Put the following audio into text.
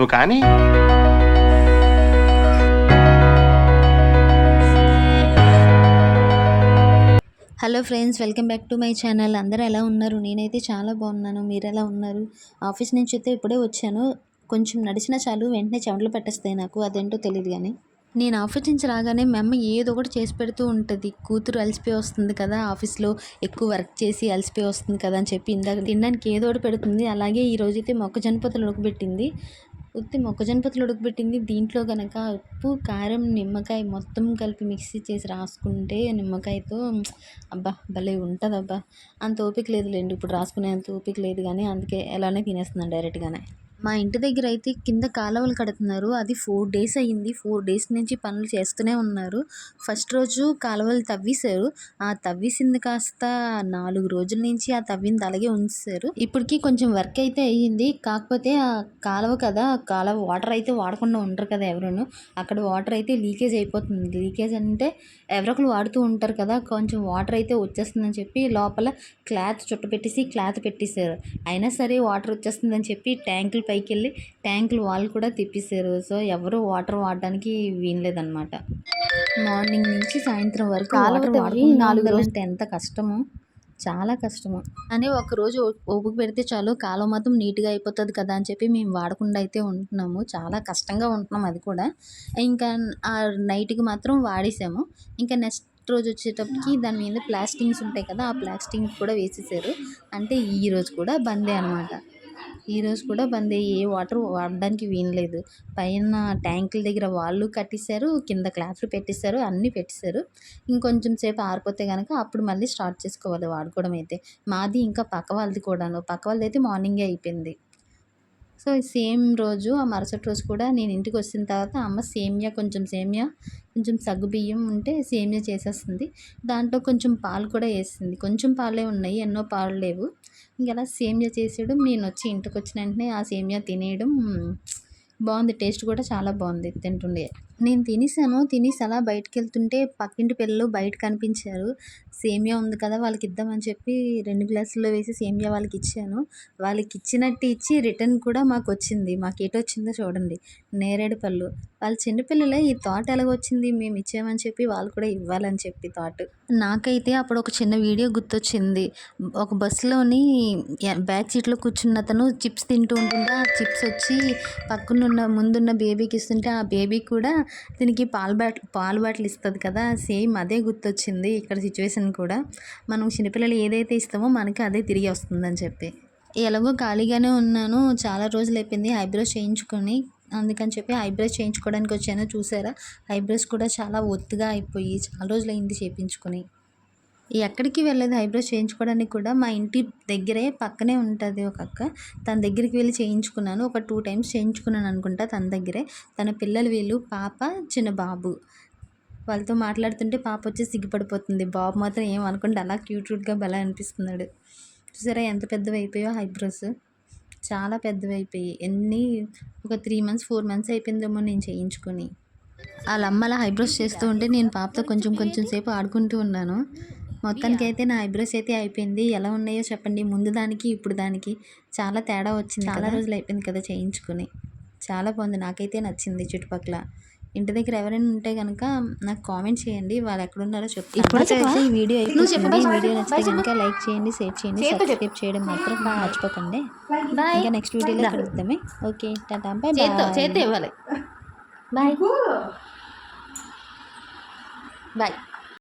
నువ్వు కానీ. Hello friends welcome back to my channel. అందరూ ఎలా ఉన్నారు? నేనైతే చాలా బాగున్నాను. మీరు ఎలా ఉన్నారు? ఆఫీస్ నుంచి అయితే ఇప్పుడే వచ్చాను. కొంచెం నడిచినా చాలు వెంటనే చెమటలు పెట్టేస్తాయి నాకు. అదేంటో తెలియదు కానీ. నేను ఆఫీస్ నుంచి రాగానే మా అమ్మ ఏదో ఒకటి చేసి పెడుతూ ఉంటుంది. కూతురు అలసిపోయి వస్తుంది కదా ఆఫీస్లో ఎక్కువ వర్క్ చేసి అలసిపోయి వస్తుంది కదా అని చెప్పి ఇందాక తినడానికి ఏదో ఒకటి పెడుతుంది. అలాగే ఈ మొక్క మొక్కజొన్న ఉడకబెట్టింది. ఉత్తి మొక్కజొన్న పొత్తులు ఉడకబెట్టింది. దీంట్లో కనుక ఉప్పు కారం నిమ్మకాయ మొత్తం కలిపి మిక్సీ చేసి రాసుకుంటే నిమ్మకాయతో అబ్బా భలే ఉంటుంది అబ్బా అంత ఓపిక లేదులేండి ఇప్పుడు రాసుకునే అంత ఓపిక లేదు కానీ అందుకే ఎలానే తినేస్తున్నాను డైరెక్ట్గానే. మా ఇంటి దగ్గర అయితే కింద కాలువలు కడుతున్నారు. అది ఫోర్ డేస్ అయ్యింది. ఫోర్ డేస్ నుంచి పనులు చేస్తూనే ఉన్నారు. ఫస్ట్ రోజు కాలువలు తవ్వేశారు. ఆ తవ్వేసింది కాస్త నాలుగు రోజుల నుంచి ఆ తవ్వింది అలాగే ఉంచారు ఇప్పటికి కొంచెం వర్క్ అయితే అయ్యింది. కాకపోతే ఆ కాలువ కదా కాలువ వాటర్ అయితే వాడకుండా ఉండరు కదా ఎవరును. అక్కడ వాటర్ అయితే లీకేజ్ అయిపోతుంది. లీకేజ్ అంటే ఎవరొకరు వాడుతూ ఉంటారు కదా కొంచెం వాటర్ అయితే వచ్చేస్తుందని చెప్పి లోపల క్లాత్ చుట్టపెట్టేసి క్లాత్ పెట్టేశారు. అయినా సరే వాటర్ వచ్చేస్తుందని చెప్పి ట్యాంకులు పైకి వెళ్ళి ట్యాంకులు వాళ్ళు కూడా తిప్పేశారు. సో ఎవరు వాటర్ వాడడానికి వీల్లేదన్నమాట. మార్నింగ్ నుంచి సాయంత్రం వరకు వాటర్ వాడకుండా నాలుగు ఉండాలంటే ఎంత కష్టమో చాలా కష్టము. అని ఒక రోజు ఓ- ఓపిక పెడితే చాలు కాలం మాత్రం నీట్గా అయిపోతుంది కదా అని చెప్పి మేము వాడకుండా అయితే ఉంటున్నాము. చాలా కష్టంగా ఉంటున్నాం అది కూడా. ఇంకా ఆ నైట్కి మాత్రం వాడేసాము. ఇంకా నెక్స్ట్ రోజు వచ్చేటప్పటికి దాని మీద ప్లాస్టింగ్స్ ఉంటాయి కదా ఆ ప్లాస్టింగ్ కూడా వేసేసారు. అంటే ఈ రోజు కూడా బందే అనమాట ఈరోజు కూడా బంద్ అయ్యి ఏ వాటర్ వాడడానికి వీనలేదు పైన ట్యాంకుల దగ్గర వాళ్ళు కట్టేశారు కింద క్లాత్లు పెట్టేశారు అన్నీ పెట్టేశారు ఇంకొంచెం సేపు ఆరిపోతే కనుక అప్పుడు మళ్ళీ స్టార్ట్ చేసుకోవాలి వాడుకోవడం అయితే. మాది ఇంకా పక్క వాళ్ళది కూడాను. పక్క వాళ్ళది అయితే మార్నింగే అయిపోయింది. సో సేమ్ రోజు ఆ మరుసటి రోజు కూడా నేను ఇంటికి వచ్చిన తర్వాత అమ్మ సేమియా కొంచెం సేమియా కొంచెం సగ్గు బియ్యం ఉంటే సేమియా చేసేస్తుంది. దాంట్లో కొంచెం పాలు కూడా వేసింది కొంచెం పాలే ఉన్నాయి ఎన్నో పాలు లేవు. ఇంకెలా సేమియా చేసేయడం నేను వచ్చి ఇంటికి వచ్చిన వెంటనే ఆ సేమియా తినేయడం బాగుంది టేస్ట్ కూడా చాలా బాగుంది తింటుండే. నేను తినేసాను. తినేసి అలా బయటకు వెళ్తుంటే పక్కింటి పిల్లలు బయట కనిపించారు. సేమియా ఉంది కదా వాళ్ళకి ఇద్దామని చెప్పి రెండు గ్లాసుల్లో వేసి సేమియా వాళ్ళకి ఇచ్చాను. వాళ్ళకి ఇచ్చినట్టు ఇచ్చి రిటర్న్ కూడా మాకు వచ్చింది. మాకు ఎటు వచ్చిందో చూడండి. నేరేడు పళ్ళు. వాళ్ళ చిన్నపిల్లలే ఈ థాట్ ఎలాగొచ్చింది? మేము ఇచ్చామని చెప్పి వాళ్ళు కూడా ఇవ్వాలని చెప్పి థాట్ నాకైతే అప్పుడు ఒక చిన్న వీడియో గుర్తొచ్చింది. ఒక బస్సులోని బ్యాక్ సీట్లో కూర్చున్న అతను చిప్స్ తింటూ ఉంటుంటే ఆ చిప్స్ వచ్చి పక్కనున్న ముందున్న బేబీకి ఇస్తుంటే ఆ బేబీ కూడా దీనికి పాలు బాట్ పాలు బాటిల్ ఇస్తుంది కదా సేమ్ అదే గుర్తొచ్చింది ఇక్కడ సిచ్యువేషన్ కూడా. మనం చిన్నపిల్లలు ఏదైతే ఇస్తామో మనకి అదే తిరిగి వస్తుందని చెప్పి. ఎలాగో ఖాళీగానే ఉన్నాను చాలా రోజులు అయిపోయింది ఐబ్రోస్ చేయించుకొని అందుకని చెప్పి ఐబ్రోస్ చేయించుకోవడానికి వచ్చాను చూసారా? ఐబ్రోస్ కూడా చాలా ఒత్తుగా అయిపోయి చాలా రోజులు అయింది చేయించుకొని. ఎక్కడికి వెళ్ళలేదు ఐబ్రోస్ చేయించుకోవడానికి కూడా మా ఇంటి దగ్గరే పక్కనే ఉంటుంది ఒక అక్క. తన దగ్గరికి వెళ్ళి చేయించుకున్నాను. ఒక టూ టైమ్స్ చేయించుకున్నాను అనుకుంటా తన దగ్గరే. తన పిల్లలు వీళ్ళు పాప చిన్న బాబు. వాళ్ళతో మాట్లాడుతుంటే పాప వచ్చి సిగ్గుపడిపోతుంది. బాబు మాత్రం ఏం అనుకుంటే అలా క్యూట్ క్యూట్గా భలే అనిపిస్తున్నాడు. చూసారా ఎంత పెద్దవి అయిపోయాయో ఐబ్రోస్. చాలా పెద్దవి అయిపోయి ఎన్ని ఒక త్రీ మంత్స్ ఫోర్ మంత్స్ అయిపోయిందేమో నేను చేయించుకొని. వాళ్ళ అమ్మ అలా ఐబ్రోస్ చేస్తూ ఉంటే నేను పాపతో కొంచెం కొంచెం సేపు ఆడుకుంటూ ఉన్నాను. మొత్తానికి అయితే నా ఐబ్రోస్ అయితే అయిపోయింది. ఎలా ఉన్నాయో చెప్పండి. ముందు దానికి ఇప్పుడు దానికి. చాలా తేడా వచ్చింది చాలా రోజులు అయిపోయింది కదా చేయించుకుని. చాలా బాగుంది. నాకైతే నచ్చింది చుట్టుపక్కల. ఇంటి దగ్గర ఎవరైనా ఉంటే కనుక నాకు కామెంట్ చేయండి. వాళ్ళు ఎక్కడున్నారో చెప్తాను. ఇప్పటికైతే ఈ వీడియో అయిపోయింది. ఈ వీడియో నచ్చితే కనుక లైక్ చేయండి షేర్ చేయండి సబ్స్క్రైబ్ చేయడం మాత్రం మర్చిపోకండి. ఇంకా నెక్స్ట్ వీడియోలో కలుద్దామే. ఓకే. టాటా. బాయ్ చేత్తో ఇవ్వాలి. బాయ్. బాయ్.